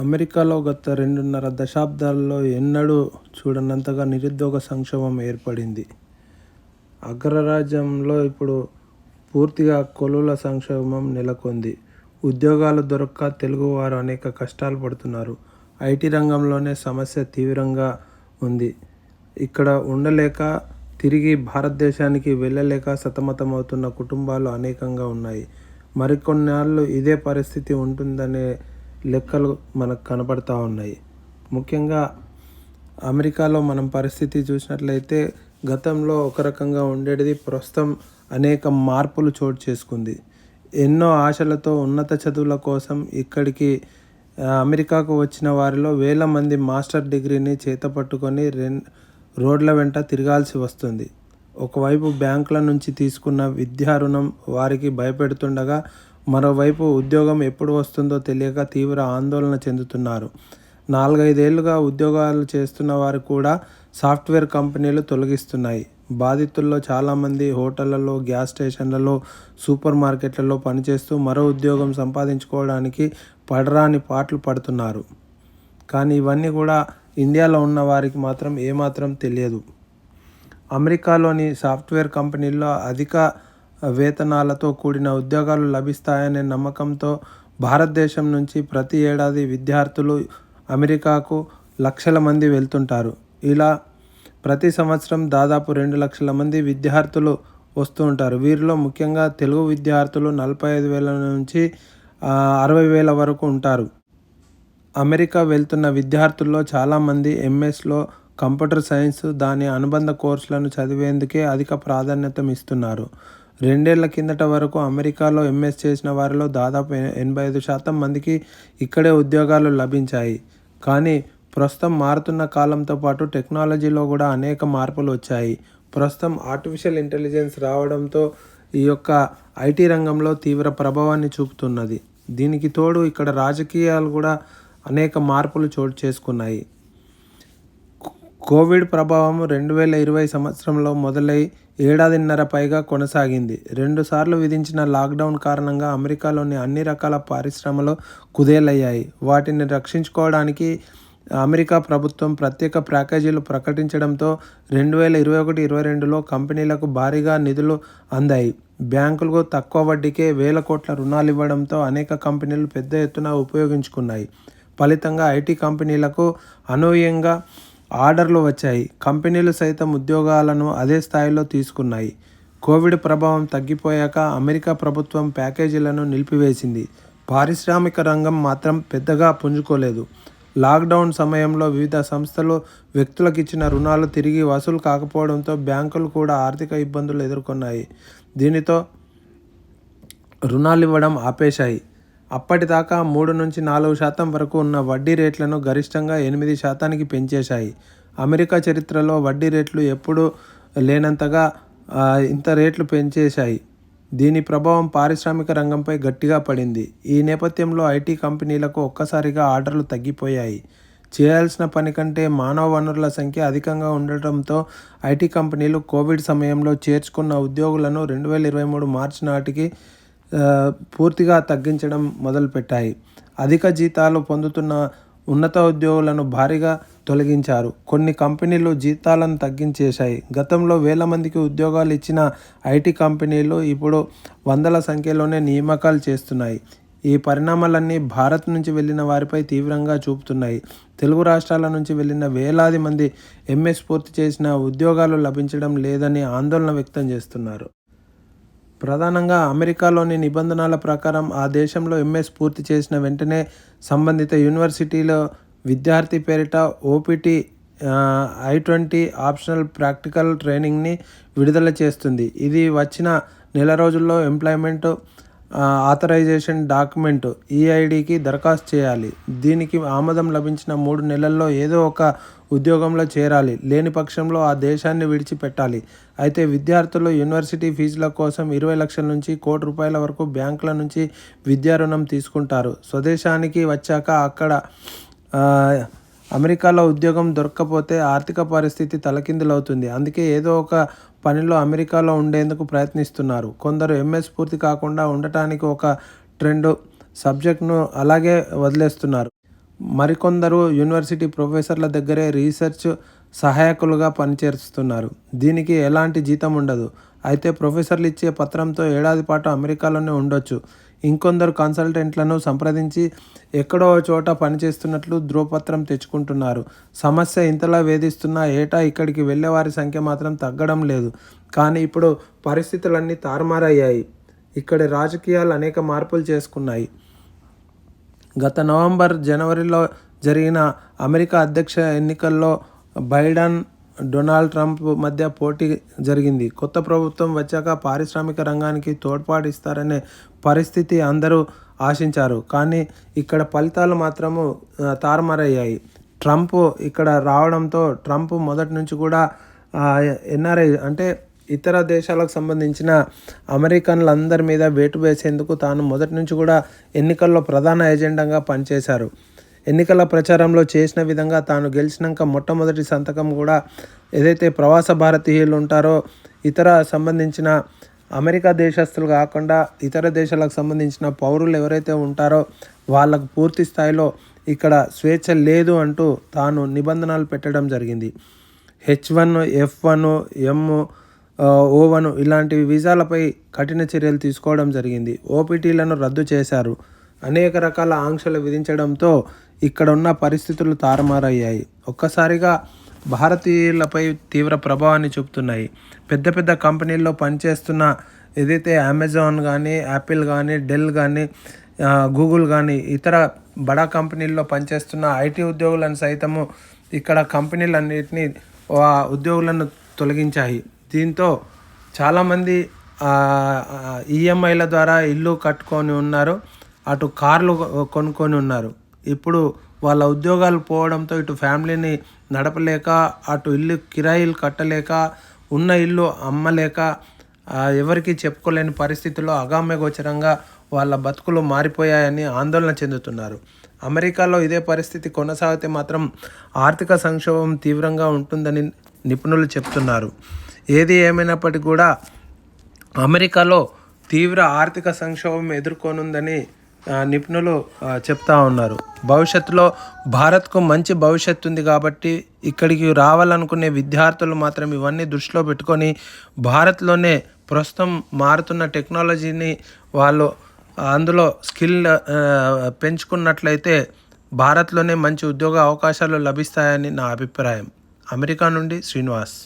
అమెరికాలో గత రెండున్నర దశాబ్దాల్లో ఎన్నడూ చూడనంతగా నిరుద్యోగ సంక్షోభం ఏర్పడింది. అగ్రరాజ్యంలో ఇప్పుడు పూర్తిగా కొలువుల సంక్షోభం నెలకొంది. ఉద్యోగాలు దొరక్క తెలుగువారు అనేక కష్టాలు పడుతున్నారు. ఐటీ రంగంలోనే సమస్య తీవ్రంగా ఉంది. ఇక్కడ ఉండలేక తిరిగి భారతదేశానికి వెళ్ళలేక సతమతమవుతున్న కుటుంబాలు అనేకంగా ఉన్నాయి. మరికొన్నాళ్ళు ఇదే పరిస్థితి ఉంటుందనే లెక్కలు మనకు కనపడతా ఉన్నాయి. ముఖ్యంగా అమెరికాలో మనం పరిస్థితి చూసినట్లయితే గతంలో ఒక రకంగా ఉండేది ప్రస్తుతం అనేక మార్పులు చోటు చేసుకుంది. ఎన్నో ఆశలతో ఉన్నత చదువుల కోసం ఇక్కడికి అమెరికాకు వచ్చిన వారిలో వేల మంది మాస్టర్ డిగ్రీని చేతపట్టుకొని రెన్ రోడ్ల వెంట తిరగాల్సి వస్తుంది. ఒకవైపు బ్యాంకుల నుంచి తీసుకున్న విద్యా రుణం వారికి భయపెడుతుండగా మరోవైపు ఉద్యోగం ఎప్పుడు వస్తుందో తెలియక తీవ్ర ఆందోళన చెందుతున్నారు. నాలుగైదేళ్ళుగా ఉద్యోగాలు చేస్తున్న వారు కూడా సాఫ్ట్వేర్ కంపెనీలు తొలగిస్తున్నాయి. బాధితుల్లో చాలామంది హోటళ్ళలో గ్యాస్ స్టేషన్లలో సూపర్ మార్కెట్లలో పనిచేస్తూ మరో ఉద్యోగం సంపాదించుకోవడానికి పడరాని పాటలు పడుతున్నారు. కానీ ఇవన్నీ కూడా ఇండియాలో ఉన్న వారికి మాత్రం ఏమాత్రం తెలియదు. అమెరికాలోని సాఫ్ట్వేర్ కంపెనీల్లో అధిక వేతనాలతో కూడిన ఉద్యోగాలు లభిస్తాయనే నమ్మకంతో భారతదేశం నుంచి ప్రతి ఏడాది విద్యార్థులు అమెరికాకు లక్షల మంది వెళ్తుంటారు. ఇలా ప్రతి సంవత్సరం దాదాపు రెండు లక్షల మంది విద్యార్థులు వస్తూ ఉంటారు. వీరిలో ముఖ్యంగా తెలుగు విద్యార్థులు నలభై ఐదు వేల నుంచి అరవై వేల వరకు ఉంటారు. అమెరికా వెళ్తున్న విద్యార్థుల్లో చాలామంది ఎంఎస్లో కంప్యూటర్ సైన్స్ దాని అనుబంధ కోర్సులను చదివేందుకే అధిక ప్రాధాన్యత ఇస్తున్నారు రెండేళ్ళ కిందట వరకు అమెరికాలో ఎంఎస్ చేసిన వారిలో దాదాపు ఎనభై ఐదు శాతం మందికి ఇక్కడే ఉద్యోగాలు లభించాయి. కానీ ప్రస్తుతం మారుతున్న కాలంతో పాటు టెక్నాలజీలో కూడా అనేక మార్పులు వచ్చాయి. ప్రస్తుతం ఆర్టిఫిషియల్ ఇంటెలిజెన్స్ రావడంతో ఈ యొక్క ఐటీ రంగంలో తీవ్ర ప్రభావాన్ని చూపుతున్నది. దీనికి తోడు ఇక్కడ రాజకీయాలు కూడా అనేక మార్పులు చోటు చేసుకున్నాయి. కోవిడ్ ప్రభావం రెండు వేల ఇరవై సంవత్సరంలో మొదలై ఏడాదిన్నర పైగా కొనసాగింది. రెండుసార్లు విధించిన లాక్డౌన్ కారణంగా అమెరికాలోని అన్ని రకాల పరిశ్రమలు కుదేలయ్యాయి. వాటిని రక్షించుకోవడానికి అమెరికా ప్రభుత్వం ప్రత్యేక ప్యాకేజీలు ప్రకటించడంతో రెండు వేల ఇరవై ఒకటి ఇరవై రెండులో కంపెనీలకు భారీగా నిధులు అందాయి. బ్యాంకులకు తక్కువ వడ్డీకే వేల కోట్ల రుణాలు ఇవ్వడంతో అనేక కంపెనీలు పెద్ద ఎత్తున ఉపయోగించుకున్నాయి. ఫలితంగా ఐటీ కంపెనీలకు అనూహ్యంగా ఆర్డర్లు వచ్చాయి. కంపెనీలు సైతం ఉద్యోగాలను అదే స్థాయిలో తీసుకున్నాయి. కోవిడ్ ప్రభావం తగ్గిపోయాక అమెరికా ప్రభుత్వం ప్యాకేజీలను నిలిపివేసింది. పారిశ్రామిక రంగం మాత్రం పెద్దగా పుంజుకోలేదు. లాక్డౌన్ సమయంలో వివిధ సంస్థలు వ్యక్తులకు ఇచ్చిన రుణాలు తిరిగి వసూలు కాకపోవడంతో బ్యాంకులు కూడా ఆర్థిక ఇబ్బందులు ఎదుర్కొన్నాయి. దీనితో రుణాలు ఇవ్వడం ఆపేశాయి. అప్పటిదాకా మూడు నుంచి నాలుగు శాతం వరకు ఉన్న వడ్డీ రేట్లను గరిష్టంగా ఎనిమిది శాతానికి పెంచేశాయి. అమెరికా చరిత్రలో వడ్డీ రేట్లు ఎప్పుడూ లేనంతగా ఇంత రేట్లు పెంచేశాయి. దీని ప్రభావం పారిశ్రామిక రంగంపై గట్టిగా పడింది. ఈ నేపథ్యంలో ఐటీ కంపెనీలకు ఒక్కసారిగా ఆర్డర్లు తగ్గిపోయాయి. చేయాల్సిన పని కంటే మానవ వనరుల సంఖ్య అధికంగా ఉండటంతో ఐటీ కంపెనీలు కోవిడ్ సమయంలో చేర్చుకున్న ఉద్యోగులను రెండు వేల ఇరవై మూడు మార్చి నాటికి పూర్తిగా తగ్గించడం మొదలుపెట్టాయి. అధిక జీతాలు పొందుతున్న ఉన్నత ఉద్యోగులను భారీగా తొలగించారు. కొన్ని కంపెనీలు జీతాలను తగ్గించేశాయి. గతంలో వేల మందికి ఉద్యోగాలు ఇచ్చిన ఐటీ కంపెనీలు ఇప్పుడు వందల సంఖ్యలోనే నియామకాలు చేస్తున్నాయి. ఈ పరిణామాలన్నీ భారత్ నుంచి వెళ్ళిన వారిపై తీవ్రంగా చూపుతున్నాయి. తెలుగు రాష్ట్రాల నుంచి వెళ్ళిన వేలాది మంది ఎంఎస్ పూర్తి చేసిన ఉద్యోగాలు లభించడం లేదని ఆందోళన వ్యక్తం చేస్తున్నారు. ప్రధానంగా అమెరికాలోని నిబంధనల ప్రకారం ఆ దేశంలో ఎంఎస్ పూర్తి చేసిన వెంటనే సంబంధిత యూనివర్సిటీలో విద్యార్థి పేరిట OPT I twenty optional practical ట్రైనింగ్ని విడుదల చేస్తుంది. ఇది వచ్చిన నెల రోజుల్లో ఎంప్లాయ్మెంట్ ఆథరైజేషన్ డాక్యుమెంట్ ఈఐడికి దరఖాస్తు చేయాలి. దీనికి ఆమోదం లభించిన మూడు నెలల్లో ఏదో ఒక ఉద్యోగంలో చేరాలి. లేని పక్షంలో ఆ దేశాన్ని విడిచిపెట్టాలి. అయితే విద్యార్థులు యూనివర్సిటీ ఫీజుల కోసం ఇరవై లక్షల నుంచి కోటి రూపాయల వరకు బ్యాంకుల నుంచి విద్యా రుణం తీసుకుంటారు. స్వదేశానికి వచ్చాక అక్కడ అమెరికాలో ఉద్యోగం దొరక్కపోతే ఆర్థిక పరిస్థితి తలకిందులవుతుంది. అందుకే ఏదో ఒక పనిలో అమెరికాలో ఉండేందుకు ప్రయత్నిస్తున్నారు. కొందరు ఎంఎస్ పూర్తి కాకుండా ఉండటానికి ఒక ట్రెండ్ సబ్జెక్ట్ను అలాగే వదిలేస్తున్నారు. మరికొందరు యూనివర్సిటీ ప్రొఫెసర్ల దగ్గరే రీసెర్చ్ సహాయకులుగా పనిచేస్తున్నారు. దీనికి ఎలాంటి జీతం ఉండదు. అయితే ప్రొఫెసర్లు ఇచ్చే పత్రంతో ఏడాది పాటు అమెరికాలోనే ఉండొచ్చు. ఇంకొందరు కన్సల్టెంట్లను సంప్రదించి ఎక్కడో ఓ చోట పనిచేస్తున్నట్లు ధ్రువపత్రం తెచ్చుకుంటున్నారు. సమస్య ఇంతలా వేధిస్తున్నా ఏటా ఇక్కడికి వెళ్ళేవారి సంఖ్య మాత్రం తగ్గడం లేదు. కానీ ఇప్పుడు పరిస్థితులన్నీ తారుమారయ్యాయి. ఇక్కడి రాజకీయాలు అనేక మార్పులు చేసుకున్నాయి. గత నవంబర్ జనవరిలో జరిగిన అమెరికా అధ్యక్ష ఎన్నికల్లో బైడెన్ డొనాల్డ్ ట్రంప్ మధ్య పోటీ జరిగింది. కొత్త ప్రభుత్వం వచ్చాక పారిశ్రామిక రంగానికి తోడ్పాటు ఇస్తారనే పరిస్థితి అందరూ ఆశించారు. కానీ ఇక్కడ ఫలితాలు మాత్రము తారుమారయ్యాయి. ట్రంప్ ఇక్కడ రావడంతో ట్రంప్ మొదటి నుంచి కూడా ఎన్ఆర్ఐ అంటే ఇతర దేశాలకు సంబంధించిన అమెరికన్లందరి మీద వేటు వేసేందుకు తాను మొదటి నుంచి కూడా ఎన్నికల్లో ప్రధాన ఎజెండాగా పనిచేశారు. ఎన్నికల ప్రచారంలో చేసిన విధంగా తాను గెలిచినాక మొట్టమొదటి సంతకం కూడా ఏదైతే ప్రవాస భారతీయులు ఉంటారో ఇతర సంబంధించిన అమెరికా దేశస్తులు కాకుండా ఇతర దేశాలకు సంబంధించిన పౌరులు ఎవరైతే ఉంటారో వాళ్ళకు పూర్తి స్థాయిలో ఇక్కడ స్వేచ్ఛ లేదు అంటూ తాను నిబంధనలు పెట్టడం జరిగింది. H one F one M O one ఇలాంటి వీసాలపై కఠిన చర్యలు తీసుకోవడం జరిగింది. ఓపీటీలను రద్దు చేశారు. అనేక రకాల ఆంక్షలు విధించడంతో ఇక్కడ ఉన్న పరిస్థితులు తారుమారయ్యాయి. ఒక్కసారిగా భారతీయులపై తీవ్ర ప్రభావాన్ని చూపుతున్నాయి. పెద్ద పెద్ద కంపెనీల్లో పనిచేస్తున్న ఏదైతే అమెజాన్ కానీ యాపిల్ కానీ డెల్ కానీ గూగుల్ కానీ ఇతర బడా కంపెనీల్లో పనిచేస్తున్న ఐటీ ఉద్యోగులను సైతము ఇక్కడ కంపెనీలన్నింటినీ ఉద్యోగులను తొలగించాయి. దీంతో చాలామంది ఈఎంఐల ద్వారా ఇల్లు కట్టుకొని ఉన్నారు. అటు కార్లు కొనుక్కొని ఉన్నారు. ఇప్పుడు వాళ్ళ ఉద్యోగాలు పోవడంతో ఇటు ఫ్యామిలీని నడపలేక అటు ఇల్లు కిరాయిలు కట్టలేక ఉన్న ఇల్లు అమ్మలేక ఎవరికి చెప్పుకోలేని పరిస్థితుల్లో అగామ్య గోచరంగా వాళ్ళ బతుకులు మారిపోయాయని ఆందోళన చెందుతున్నారు. అమెరికాలో ఇదే పరిస్థితి కొనసాగితే మాత్రం ఆర్థిక సంక్షోభం తీవ్రంగా ఉంటుందని నిపుణులు చెప్తున్నారు. ఏది ఏమైనప్పటికీ కూడా అమెరికాలో తీవ్ర ఆర్థిక సంక్షోభం ఎదుర్కొనుందని నిపుణులు చెప్తా ఉన్నారు. భవిష్యత్తులో భారత్కు మంచి భవిష్యత్తు ఉంది కాబట్టి ఇక్కడికి రావాలనుకునే విద్యార్థులు మాత్రం ఇవన్నీ దృష్టిలో పెట్టుకొని భారత్లోనే ప్రస్తుతం మారుతున్న టెక్నాలజీని వాళ్ళు అందులో స్కిల్ పెంచుకున్నట్లయితే భారత్లోనే మంచి ఉద్యోగ అవకాశాలు లభిస్తాయని నా అభిప్రాయం. అమెరికా నుండి శ్రీనివాస్.